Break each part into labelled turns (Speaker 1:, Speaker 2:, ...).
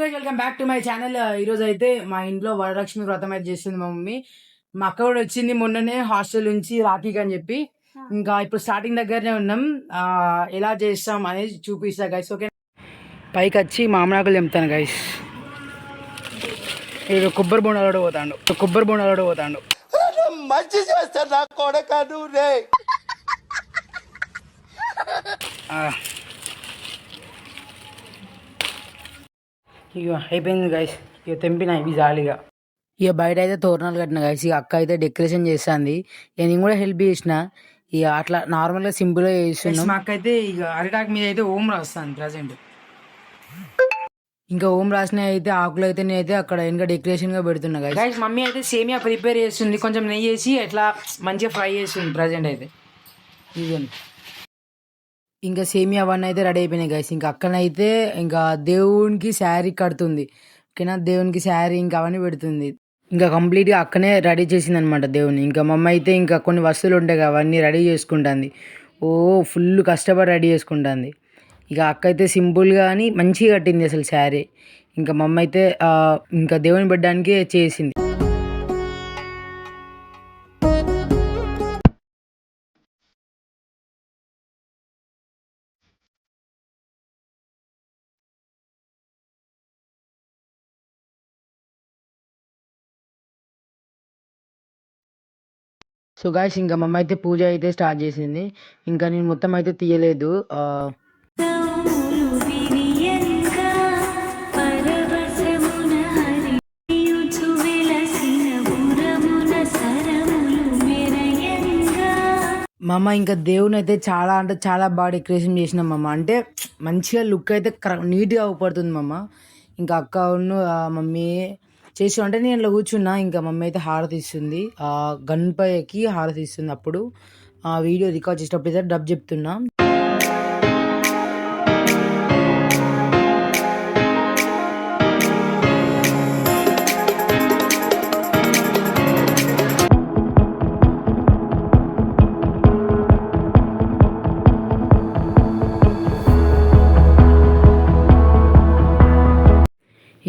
Speaker 1: Guys welcome back to my channel ఈరోజు అయితే మా ఇంట్లో వరలక్ష్మి వ్రతం అయితే చేస్తుంది మా మమ్మీ. మా అక్క కూడా వచ్చింది మొన్ననే హాస్టల్ నుంచి రాఖీకి అని చెప్పి. ఇంకా ఇప్పుడు స్టార్టింగ్ దగ్గరనే ఉన్నాం. ఎలా చేస్తాం అనేది చూపిస్తా గైస్ ఓకే పైకి వచ్చి మామిడాకులు తెంపుతాను గైస్ ఇక కొబ్బరి బొండాలు పోతాడు. కొబ్బరి బొండాలు పోతాడు.
Speaker 2: మంచి చేస్తా నా కొడక
Speaker 1: ఇక అయిపోయింది గైస్ ఇక తెంపిన ఇవి జాలిగా. ఇక బయట అయితే తోరణాలు కట్టిన గైస్ ఇక అక్క అయితే డెకరేషన్ చేస్తుంది. ఇక నేను కూడా హెల్ప్ చేసిన. ఇక అట్లా నార్మల్గా సింపుల్గా చేస్తున్నాం. మా అక్క అయితే ఇక అరిటాక్ మీద అయితే ఓం రాస్తాను ప్రజెంట్ ఇంకా ఓం రాసిన అయితే ఆకులు అయితే నేనైతే అక్కడ ఇంకా డెకరేషన్గా పెడుతున్నా గైస్ మమ్మీ అయితే సేమియా ప్రిపేర్ చేస్తుంది. కొంచెం నెయ్యి వేసి ఎట్లా మంచిగా ఫ్రై చేస్తుంది ప్రజెంట్ అయితే. ఇదిగోండి. ఇంకా సేమియా అవన్నీ అయితే రెడీ అయిపోయినాయి గైస్ ఇంకా అక్కనైతే ఇంకా దేవునికి శారీ కడుతుంది. ఓకేనా? దేవునికి శారీ ఇంకా అవన్నీ పెడుతుంది. ఇంకా కంప్లీట్గా అక్కనే రెడీ చేసింది అనమాట దేవుని. ఇంకా మమ్మ అయితే ఇంకా కొన్ని వస్తువులు ఉంటాయి కదా అవన్నీ రెడీ చేసుకుంటుంది. ఓ ఫుల్ కష్టపడి రెడీ చేసుకుంటుంది. ఇక అక్క అయితే సింపుల్గా అని మంచిగా కట్టింది అసలు శారీ. ఇంకా మమ్మ అయితే ఇంకా దేవుని పెట్టడానికి చేసింది. సో గాయస్ ఇంకా మమ్మ అయితే పూజ అయితే స్టార్ట్ చేసింది. ఇంకా నేను మొత్తం అయితే తీయలేదు. ఆ,
Speaker 3: వినియంగా పరవశమున హరియుచు వెలసిన పురమున సరములు మెరయంగా.
Speaker 1: మా అమ్మ ఇంకా దేవుని అయితే చాలా అంటే చాలా బాగా డెకరేషన్ చేసినాం మమ్మ అంటే మంచిగా లుక్ అయితే నీట్గా అవుపడుతుంది మమ్మ ఇంకా అక్క ఉన్ను మమ్మీ చేసి ఉంటే నేను ఇలా కూర్చున్నా ఇంకా మమ్మీ అయితే హారతి ఇస్తుంది. ఆ గణపయ్యకి హారతి ఇస్తుంది అప్పుడు. ఆ వీడియో రికార్డ్ చేసేటప్పుడు అయితే డబ్ చెప్తున్నా.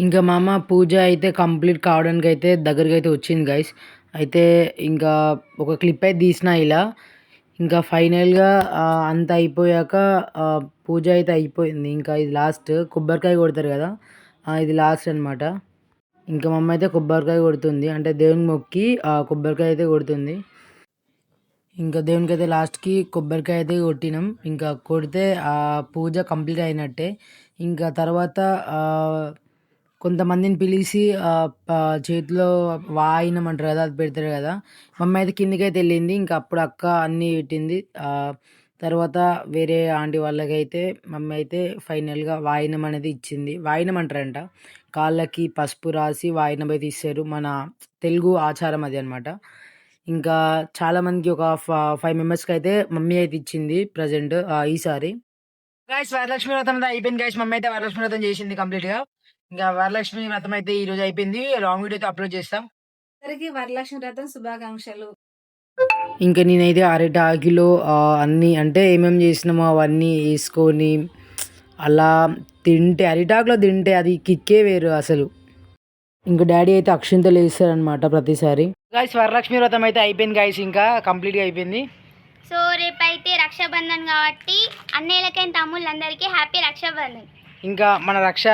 Speaker 1: ఇంకా మా అమ్మ పూజ అయితే కంప్లీట్ కావడానికి అయితే దగ్గరికి అయితే వచ్చింది గైస్ అయితే ఇంకా ఒక క్లిప్ అయితే తీసిన ఇలా. ఇంకా ఫైనల్గా అంత అయిపోయాక పూజ అయితే అయిపోయింది. ఇంకా ఇది లాస్ట్ కొబ్బరికాయ కొడతారు కదా ఇది లాస్ట్ అనమాట ఇంకా మా అమ్మ అయితే కొబ్బరికాయ కొడుతుంది. అంటే దేవుని మొక్కి కొబ్బరికాయ అయితే కొడుతుంది. ఇంకా దేవునికి అయితే లాస్ట్కి కొబ్బరికాయ అయితే కొట్టినాం. ఇంకా కొడితే ఆ పూజ కంప్లీట్ అయినట్టే. ఇంకా తర్వాత కొంతమందిని పిలిచి చేతిలో వాయినం అంటారు కదా అది పెడతారు కదా. మమ్మీ అయితే కిందికైతే అయితే వెళ్ళింది ఇంకా అప్పుడు అక్క అన్నీ పెట్టింది. తర్వాత వేరే ఆంటీ వాళ్ళకైతే మమ్మీ అయితే ఫైనల్గా వాయినం అనేది ఇచ్చింది. వాయినం అంటారంట. కాళ్ళకి పసుపు రాసి వాయినం అయితే ఇస్తారు. మన తెలుగు ఆచారం అది అనమాట ఇంకా చాలామందికి ఒక ఫైవ్ మెంబర్స్కి అయితే మమ్మీ అయితే ఇచ్చింది ప్రజెంట్ ఈసారి. గైస్ వరలక్ష్మి వ్రతం అయిపోయింది. గైస్ మమ్మీ అయితే వరలక్ష్మి వ్రతం చేసింది కంప్లీట్గా. ఇంకా వరలక్ష్మి వ్రతం అయితే ఈ రోజు అయిపోయింది. లాంగ్ వీడియో అయితే అప్లోడ్ చేస్తాం.
Speaker 4: అందరికి వరలక్ష్మి వ్రతం శుభాకాంక్షలు.
Speaker 1: ఇంకా నేనైతే అరిటాకిలో ఆ, అన్ని అంటే ఏమేమి చేసినామో అవన్నీ వేసుకొని అలా తింటే అరిటాకులో తింటే అది కిక్కే వేరు అసలు. ఇంకా డాడీ అయితే అక్షింతలు వేస్తారనమాట ప్రతిసారి. గైస్ వరలక్ష్మి వ్రతం అయితే అయిపోయింది గైస్ ఇంకా కంప్లీట్గా అయిపోయింది.
Speaker 5: సో రేపైతే రక్షాబంధన్ కాబట్టి అన్నయ్యలకైన తమ్ముళ్ళందరికీ హ్యాపీ రక్షాబంధన్.
Speaker 1: ఇంకా మన రక్ష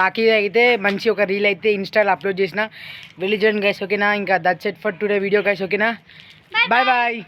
Speaker 1: రాఖీ అయితే మంచి ఒక రీల్ అయితే ఇన్స్టాలో అప్లోడ్ చేసిన. వెళ్ళి చూడండి గైస్ ఓకేనా ఇంకా that set for today video guys ఓకేనా బాయ్ బాయ్